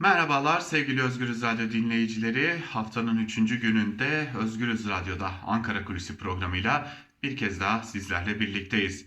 Merhabalar sevgili Özgürüz Radyo dinleyicileri. Haftanın 3. gününde Özgürüz Radyo'da Ankara Kulisi programıyla bir kez daha sizlerle birlikteyiz.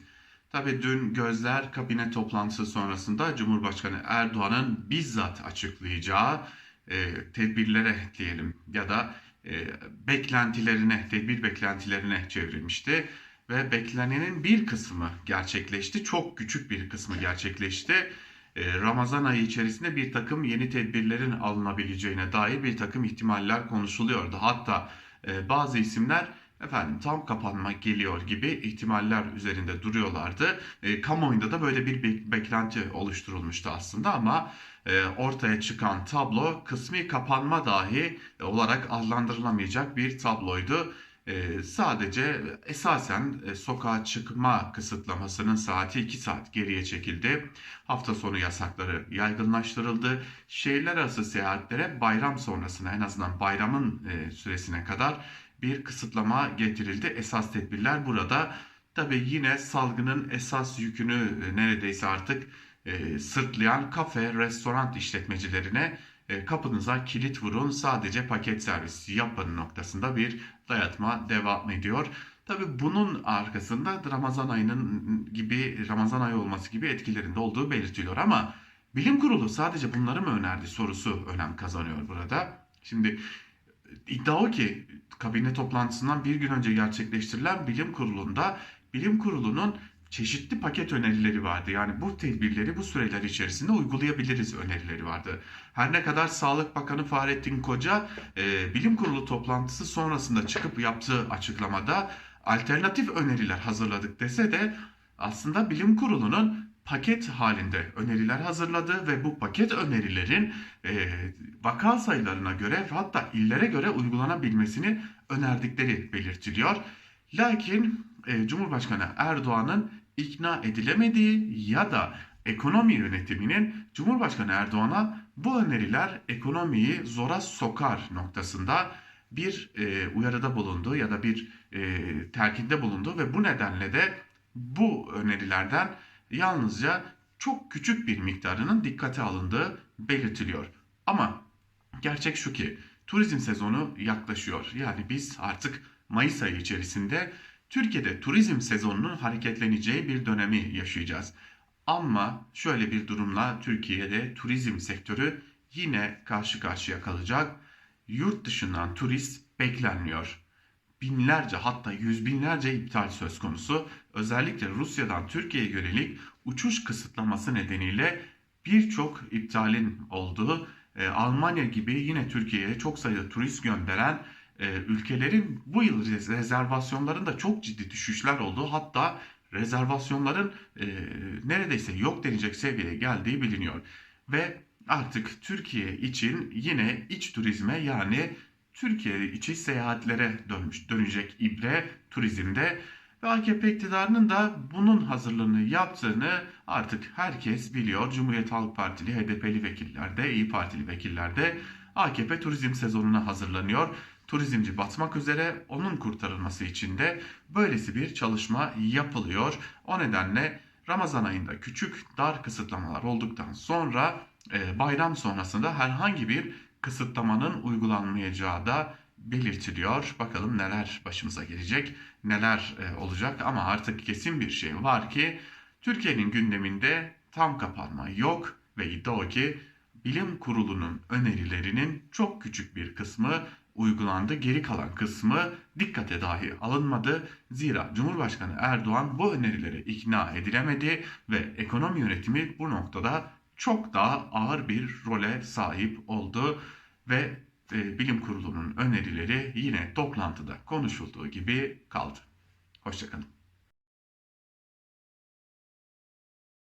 Tabii dün gözler kabine toplantısı sonrasında Cumhurbaşkanı Erdoğan'ın bizzat açıklayacağı e, tedbirlere diyelim ya da e, beklentilerine, tedbir beklentilerine çevrilmişti. Ve beklenenin bir kısmı gerçekleşti. Çok küçük bir kısmı gerçekleşti. E, Ramazan ayı içerisinde bir takım yeni tedbirlerin alınabileceğine dair bir takım ihtimaller konuşuluyordu. Hatta e, bazı isimler efendim tam kapanma geliyor gibi ihtimaller üzerinde duruyorlardı. E, kamuoyunda da böyle bir be- beklenti oluşturulmuştu aslında ama e, ortaya çıkan tablo kısmi kapanma dahi olarak adlandırılamayacak bir tabloydu. E, sadece esasen e, sokağa çıkma kısıtlamasının saati 2 saat geriye çekildi. Hafta sonu yasakları yaygınlaştırıldı. Şehirler arası seyahatlere bayram sonrasına en azından bayramın e, süresine kadar bir kısıtlama getirildi. Esas tedbirler burada. Tabii yine salgının esas yükünü e, neredeyse artık e, sırtlayan kafe, restoran işletmecilerine e, kapınıza kilit vurun sadece paket servis yapın noktasında bir dayatma devam ediyor. Tabii bunun arkasında Ramazan ayının gibi Ramazan ayı olması gibi etkilerinde olduğu belirtiliyor ama bilim kurulu sadece bunları mı önerdi sorusu önem kazanıyor burada. Şimdi iddia o ki kabine toplantısından bir gün önce gerçekleştirilen bilim kurulunda bilim kurulunun çeşitli paket önerileri vardı. Yani bu tedbirleri bu süreler içerisinde uygulayabiliriz önerileri vardı. Her ne kadar Sağlık Bakanı Fahrettin Koca e, bilim kurulu toplantısı sonrasında çıkıp yaptığı açıklamada alternatif öneriler hazırladık dese de aslında bilim kurulunun paket halinde öneriler hazırladı ve bu paket önerilerin e, vaka sayılarına göre hatta illere göre uygulanabilmesini önerdikleri belirtiliyor. Lakin e, Cumhurbaşkanı Erdoğan'ın ikna edilemediği ya da ekonomi yönetiminin Cumhurbaşkanı Erdoğan'a bu öneriler ekonomiyi zora sokar noktasında bir e, uyarıda bulundu ya da bir e, telkinde bulundu ve bu nedenle de bu önerilerden yalnızca çok küçük bir miktarının dikkate alındığı belirtiliyor. Ama gerçek şu ki turizm sezonu yaklaşıyor. Yani biz artık Mayıs ayı içerisinde Türkiye'de turizm sezonunun hareketleneceği bir dönemi yaşayacağız. Ama şöyle bir durumla Türkiye'de turizm sektörü yine karşı karşıya kalacak. Yurt dışından turist beklenmiyor. Binlerce hatta yüz binlerce iptal söz konusu. Özellikle Rusya'dan Türkiye'ye yönelik uçuş kısıtlaması nedeniyle birçok iptalin olduğu, e, Almanya gibi yine Türkiye'ye çok sayıda turist gönderen ülkelerin bu yıl rez- rezervasyonlarında çok ciddi düşüşler olduğu hatta rezervasyonların e, neredeyse yok denecek seviyeye geldiği biliniyor. Ve artık Türkiye için yine iç turizme yani Türkiye içi seyahatlere dönmüş dönecek ibre turizmde ve AKP iktidarının da bunun hazırlığını yaptığını artık herkes biliyor. Cumhuriyet Halk Partili, HDP'li vekiller de, İyi Partili vekiller de AKP turizm sezonuna hazırlanıyor. Turizmci batmak üzere onun kurtarılması için de böylesi bir çalışma yapılıyor. O nedenle Ramazan ayında küçük dar kısıtlamalar olduktan sonra e, bayram sonrasında herhangi bir kısıtlamanın uygulanmayacağı da belirtiliyor. Bakalım neler başımıza gelecek, neler e, olacak ama artık kesin bir şey var ki Türkiye'nin gündeminde tam kapanma yok ve iddia o ki bilim kurulunun önerilerinin çok küçük bir kısmı uygulandı. Geri kalan kısmı dikkate dahi alınmadı. Zira Cumhurbaşkanı Erdoğan bu önerilere ikna edilemedi ve ekonomi yönetimi bu noktada çok daha ağır bir role sahip oldu ve e, bilim kurulunun önerileri yine toplantıda konuşulduğu gibi kaldı. Hoşçakalın.